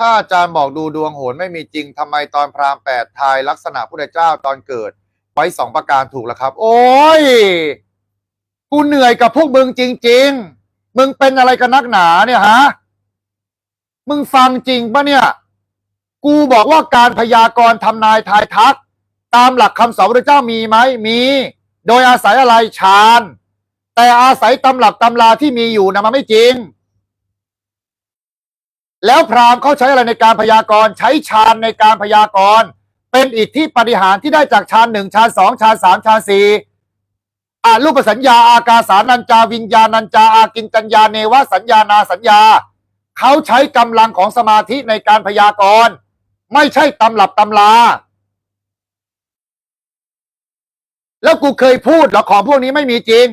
ถ้าอาจารย์บอกดูดวงโหนไม่มีจริงทำไมตอนพราหมณ์แปดทายลักษณะพุทธเจ้าตอนเกิด ไว้สองประการถูกแล้วครับ โอ้ยกูเหนื่อยกับพวกมึงจริง ๆ มึงเป็นอะไรกันนักหนาเนี่ยฮะมึงฟังจริงปะเนี่ย กูบอกว่าการพยากรณ์ทำนายทายทัก ตามหลักคำสอนพระเจ้ามีไหมมี โดยอาศัยอะไรฌานแต่อาศัยตำหลักตำราที่มีอยู่นะมันไม่จริง แล้วพราหมณ์เขาใช้อะไรในการพยากรณ์ใช้ฌานในการพยากรณ์เป็นอิทธิปฏิหารที่ได้จากฌานหนึ่งฌานสองฌานสามฌานสี่อารูปสัญญาอากาสานัญจาวิญญาณัญจาอากินจัญญาเนวสัญญานาสัญญา เขาใช้กำลังของสมาธิในการพยากรณ์ไม่ใช่ตำหลับตำลา แล้วกูเคยพูดหรอของพวกนี้ไม่มีจริง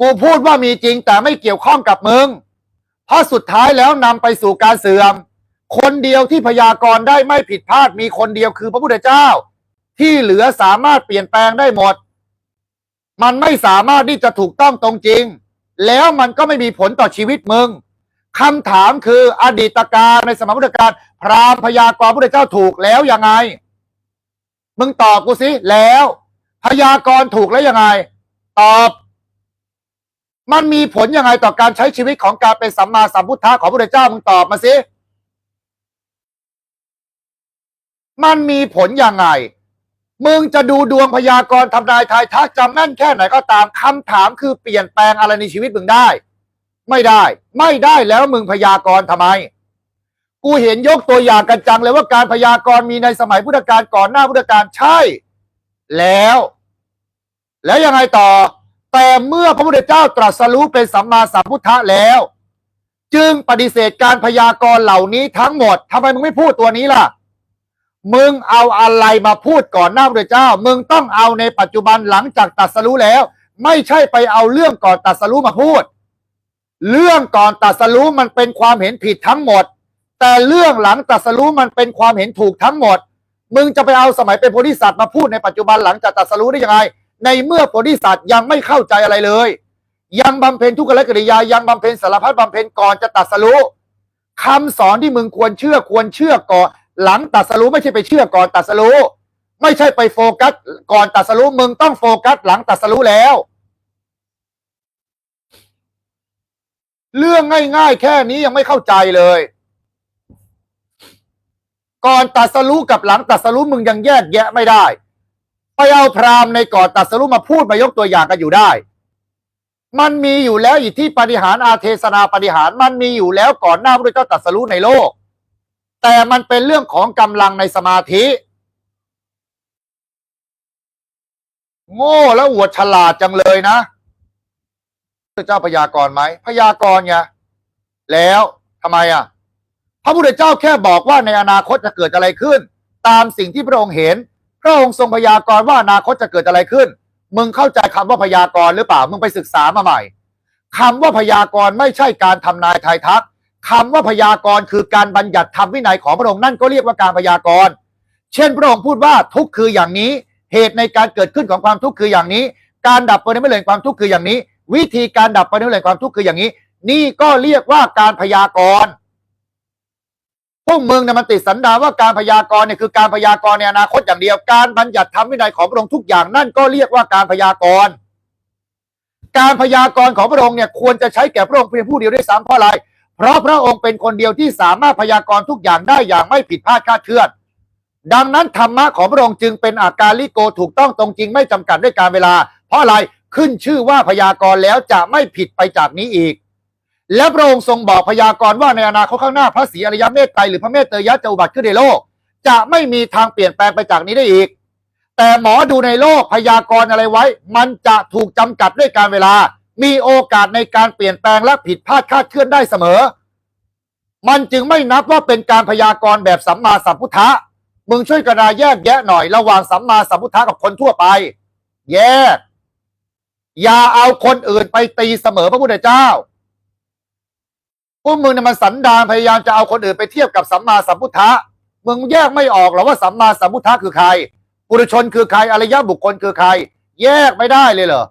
กูพูดว่ามีจริงแต่ไม่เกี่ยวข้องกับมึง เพราะสุดท้ายแล้วนำไปสู่การเสื่อม คนเดียวที่พยากรณ์ได้ไม่ผิดพลาดมีคนเดียวคือพระพุทธเจ้า ที่เหลือสามารถเปลี่ยนแปลงได้หมด มันไม่สามารถที่จะถูกต้องตรงจริง แล้วมันก็ไม่มีผลต่อชีวิตมึงคำถามคืออดีตการในสมัยพุทธกาลพราหมณ์พยากรณ์พระพุทธเจ้าถูกแล้วยังไง มึงตอบกูสิแล้ว พยากรณ์ถูกแล้วยังไง ตอบ มันมีผลยังไงต่อการใช้ชีวิตของการเป็นสัมมาสัมพุทธะของพระเจ้ามึงตอบมาสิมันมีผลยังไง มึงจะดูดวงพยากรณ์ทำนายทายทักจำแม่นแค่ไหนก็ตามคำถามคือเปลี่ยนแปลงอะไรในชีวิตมึงได้ ไม่ได้ ไม่ได้แล้วมึงพยากรณ์ทำไม กูเห็นยกตัวอย่างกันจังเลยว่าการพยากรณ์มีในสมัยพุทธกาลก่อนหน้าพุทธกาลใช่ แล้ว แล้วยังไงต่อ แต่เมื่อพระพุทธเจ้าตรัสรู้เป็นสัมมาสัมพุทธะแล้ว จึงปฏิเสธการพยากรณ์เหล่านี้ทั้งหมดทำไมมึงไม่พูดตัวนี้ล่ะ มึงเอาอะไรมาพูดก่อนหน้าพระพุทธเจ้า มึงต้องเอาในปัจจุบันหลังจากตรัสรู้แล้ว ไม่ใช่ไปเอาเรื่องก่อนตรัสรู้มาพูด เรื่องก่อนตรัสรู้มันเป็นความเห็นผิดทั้งหมด แต่เรื่องหลังตรัสรู้มันเป็นความเห็นถูกทั้งหมด มึงจะไปเอาสมัยเป็นโพธิสัตว์มาพูดในปัจจุบันหลังจากตรัสรู้ได้ยังไง ในเมื่อโพธิสัตว์ยังไม่เข้าใจอะไรเลย ยังบำเพ็ญทุกขละกิริยายังบำเพ็ญสารพัดบำเพ็ญก่อนจะตรัสรู้คำสอนที่มึงควรเชื่อควรเชื่อก่อน หลังตรัสรู้ไม่ใช่ไปเชื่อก่อนตรัสรู้ไม่ใช่ไปโฟกัส ก่อนตรัสรู้มึงต้องโฟกัส หลังตรัสรู้แล้ว เรื่องง่ายๆ แค่นี้ยังไม่เข้าใจเลย ก่อนตรัสรู้กับหลังตรัสรู้มึงยังแยกแยะไม่ได้ ไปเอาพราหมณ์ในก่อนตรัสรู้มาพูดมายกตัวอย่างกันอยู่ได้ มันมีอยู่แล้วอิทธิปฏิหารอาเทศนาปฏิหารมันมีอยู่แล้วก่อนหน้าพระเจ้าตรัสรู้ในโลก แต่มันเป็นเรื่องของกำลังในสมาธิ โง่แล้วอวดฉลาดจังเลยนะพระเจ้าพยากรณ์ไหมพยากรณ์ไงแล้วทำไมอะ พระพุทธเจ้าแค่บอกว่าในอนาคตจะเกิดอะไรขึ้น ตามสิ่งที่พระองค์เห็น พระองค์ทรงพยากรณ์ว่าอนาคตจะเกิดอะไรขึ้น มึงเข้าใจคำว่าพยากรณ์หรือเปล่า มึงไปศึกษามาใหม่คำว่าพยากรณ์ไม่ใช่การทำนายทายทักคำว่าพยากรณ์คือการบัญญัติธรรมวินัยของพระองค์นั่นก็เรียกว่าการพยากรณ์ เช่นพระองค์พูดว่าทุกข์คืออย่างนี้ เหตุในการเกิดขึ้นของความทุกข์คืออย่างนี้ การดับไปในเมื่อไหร่ความทุกข์คืออย่างนี้ วิธีการดับไปในเมื่อไหร่ความทุกข์คืออย่างนี้ นี่ก็เรียกว่าการพยากรณ์ พวกมึงเนี่ยมันติดสันดานว่าการพยากรณ์เนี่ยคือการพยากรณ์ในอนาคตอย่างเดียว การบัญญัติธรรมวินัยของพระองค์ทุกอย่างนั่นก็เรียกว่าการพยากรณ์ การพยากรณ์ของพระองค์เนี่ยควรจะใช้แก่พระองค์เพียงผู้เดียวด้วยซ้ำเพราะอะไร เพราะพระองค์เป็นคนเดียวที่สามารถพยากรณ์ทุกอย่างได้อย่างไม่ผิดพลาดคาดเคลื่อน ดังนั้นธรรมะของพระองค์จึงเป็นอาการลิโกถูกต้องตรงจริงไม่จำกัดด้วยการเวลา เพราะอะไรขึ้นชื่อว่าพยากรณ์แล้วจะไม่ผิดไปจากนี้อีก และพระองค์ทรงบอกพยากรณ์ว่าในอนาคตข้างหน้าพระศรีอริยเมตไตรหรือพระเมตเตยยะจะอุบัติขึ้นในโลก จะไม่มีทางเปลี่ยนแปลงไปจากนี้ได้อีก แต่หมอดูในโลกพยากรณ์อะไรไว้ มันจะถูกจำกัดด้วยการเวลา มีโอกาสในการเปลี่ยนแปลงและผิดพลาดคาดเคลื่อนได้เสมอ มันจึงไม่นับว่าเป็นการพยากรณ์แบบสัมมาสัมพุทธะมึงช่วยกระดาแยกแยะหน่อยระหว่างสัมมาสัมพุทธะกับคนทั่วไป แยก อย่าเอาคนอื่นไปตีเสมอพระพุทธเจ้า พวกมึงเนี่ยมันสันดานพยายามจะเอาคนอื่นไปเทียบกับสัมมาสัมพุทธะมึงแยกไม่ออกหรอว่าสัมมาสัมพุทธะคือใคร ปุถุชนคือใครอริยบุคคลคือใคร แยกไม่ได้เลยเหรอ